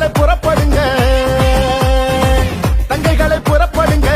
தங்கைகளை புறப்படுங்க. தங்கைகளை புறப்படுங்க.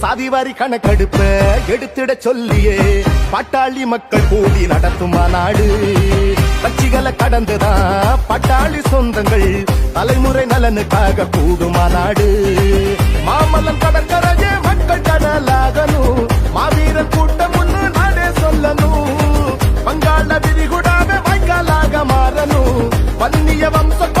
சாதிவாரி கணக்கெடுப்ப எடுத்திட சொல்லியே. பட்டாளி மக்கள் கூடி நடத்துமா நாடு? கட்சிகளை கடந்துதான் பட்டாளி சொந்தங்கள் தலைமுறை நலனுக்காக கூடும் மாநாடு மாமல்லம் கடற்கரையே மக்கள் கடலாகணும். மாவீரன் கூட்டம் ஒன்று நாடே சொல்லணும். பங்காள விரிகுடாக வாய்க்காலாக மாறணும். வன்னிய வம்சம்